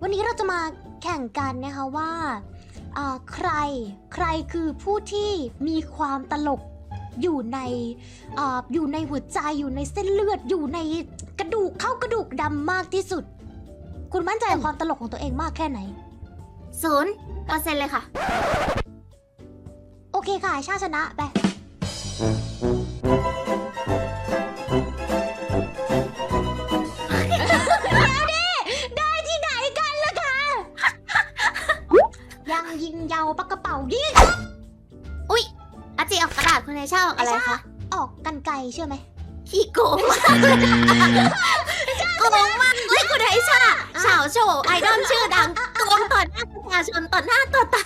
วันนี้เราจะมาแข่งกันนะคะว่าอ่าใครใครคือผู้ที่มีความตลกอยู่ในอาอยู่ในหัวใจอยู่ในเส้นเลือดอยู่ในกระดูกเข้ากระดูกดำมากที่สุด คุณมั่นใจในความตลกของตัวเองมากแค่ไหนศูนย์เปอร์เซ็นต์เลยค่ะ โอเคค่ะ ชาติชนะไป ยังยิงเยาวปากกระเป๋ายิงอาจิออกกระดาษคุณไอชาออกอะไรคะออกกันไกลเชื่อไหมขี้โกงมากโกงมากเลยคุณไอชาสาวโชว์ไอดอลชื่อดังโกงต่อหน้าประชาชนต่อหน้าต่อตา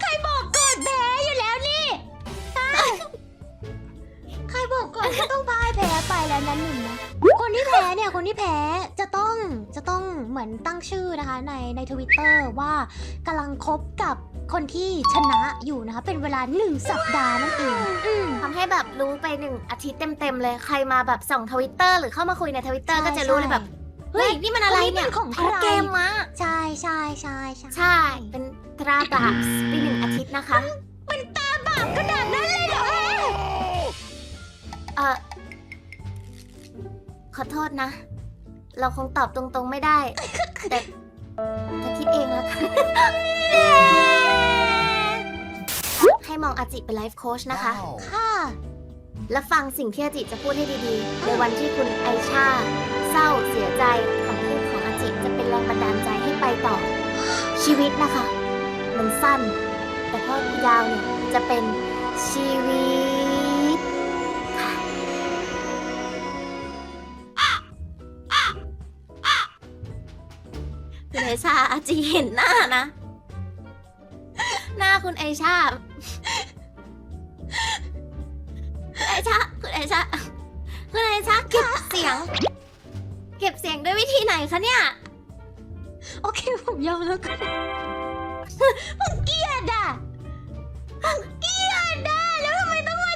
ใครบอกก่อนแพ้อยู่แล้วนี่ฮะใครบอกก่อนก็ต้องพ่าย แพ้ไปแล้วนั้นหนึ่งนะ คนที่แพ้เนี่ย คนที่แพ้จะต้องจะต้องเหมือนตั้งชื่อนะคะ ในในทวิตเตอร์ว่ากำลังคบกับคนที่ชนะอยู่นะคะ เป็นเวลาหนึ่งสัปดาห์นั่นเองอืม ทำให้แบบรู้ไปหนึ่งอาทิตย์เต็มๆเลย ใครมาแบบส่องทวิตเตอร์หรือเข้ามาคุยในทวิตเตอร์ใช่ก็จะรู้เลยแบบ เฮ้ย นี่มันอะไรเนี่ยเฮ้ยมันของใครแพ้เกมมาใช่ใช่ใช่ใช่ใช่ เป็นตราบาปไปหนึ่งอาทิตย์นะคะ มันตาบาปขนาดนั้นเลยเหรอเอ ขอโทษนะ เราคงตอบตรงๆไม่ได้ แต่แต่คิดเองแล้วกันให้มองอาจิเป็นไลฟ์โค้ชนะคะ ค่ะ และฟังสิ่งที่อาจิจะพูดให้ดีๆ ในวันที่คุณไอชา เศร้าเสียใจคำพูดของอาจิจะเป็นแรงบันดาลใจให้ไปต่อ ชีวิตนะคะ มันสั้น แต่พอยาวเนี่ยจะเป็นชีวิต คุณไอชาอาจิเห็นหน้านะ หน้าคุณไอชาคุณไอชาคุณไอชาคุณไอชาเก็บเสียง เก็บเสียงด้วยวิธีไหนคะเนี่ย โอเคผมยอมแล้วก็ได้ผมเกลียดอะผมเกลียดอะแล้วทำไมต้องมา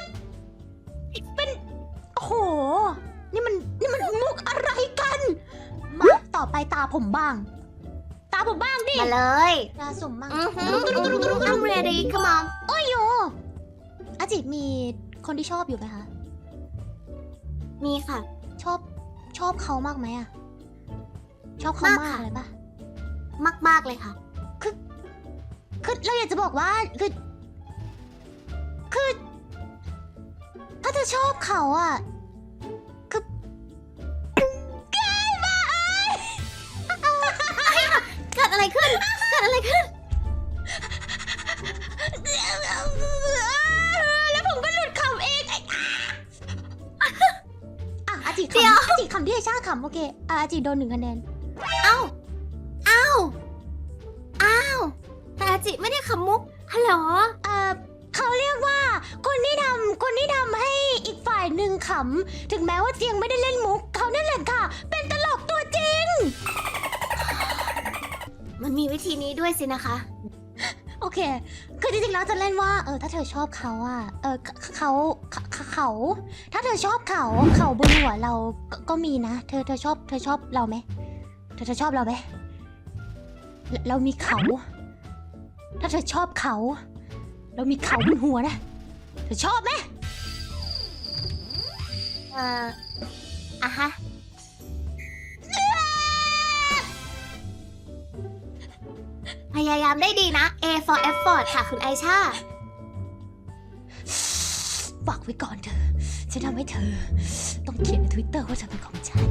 เป็นโอ้โห นี่มันนี่มันมุกอะไรกัน มาต่อไปตาผมบ้าง ผมบ้างดิมาเลยตาสุ่มบ้างอือหือ I'm ready come on โอ้ยโยอาจิมีคนที่ชอบอยู่ไหมคะ มีค่ะ ชอบชอบเขามากไหมอะชอบเขามามากกค่ะเลยปะมากๆเลยค่ะคือเราอยากจะบอกว่าคือคือถ้าเธอชอบเขาอะ อะไรขึ้น เกิดอะไรขึ้น แล้วผมก็หลุดคำเองไอ้อะอาจิเดี๋ยวคำอาจิคำที่ไอชาคำโอเคอะอาจิโดนหนึ่งคะแนน เอ้า เอ้าอ้าวแต่อาจิไม่ได้ขำมุก ฮัลโหล เอ่อเขาเรียกว่า คนที่ทำคนที่ทำให้อีกฝ่ายหนึ่งขำ ถึงแม้ว่าเจียงไม่ได้เล่นมุก เขานั่นแหละค่ะ เป็นตลกตัวจริง มันมีวิธีนี้ด้วยสินะคะ โอเค คือจริงๆ แล้วจะเล่นว่า เออ ถ้าเธอชอบเขาอะเออเขาเขาเขาเขา ถ้าเธอชอบเขา เขาบนหัวเราก็ก็มีนะ เธอ เธอชอบ เธอชอบเราไหม เธอ เธอชอบเราไหมเราเรามีเขา ถ้าเธอชอบเขา เรามีเขาบนหัวนะ เธอชอบไหม เอ่ออะฮะ ยายามได้ดีนะ A for effort ค่ะคุณไอชาฝากไว้ก่อนเธอ ฉันทำให้เธอ ต้องเขียนในทวิตเตอร์ว่าเธอเป็นของฉัน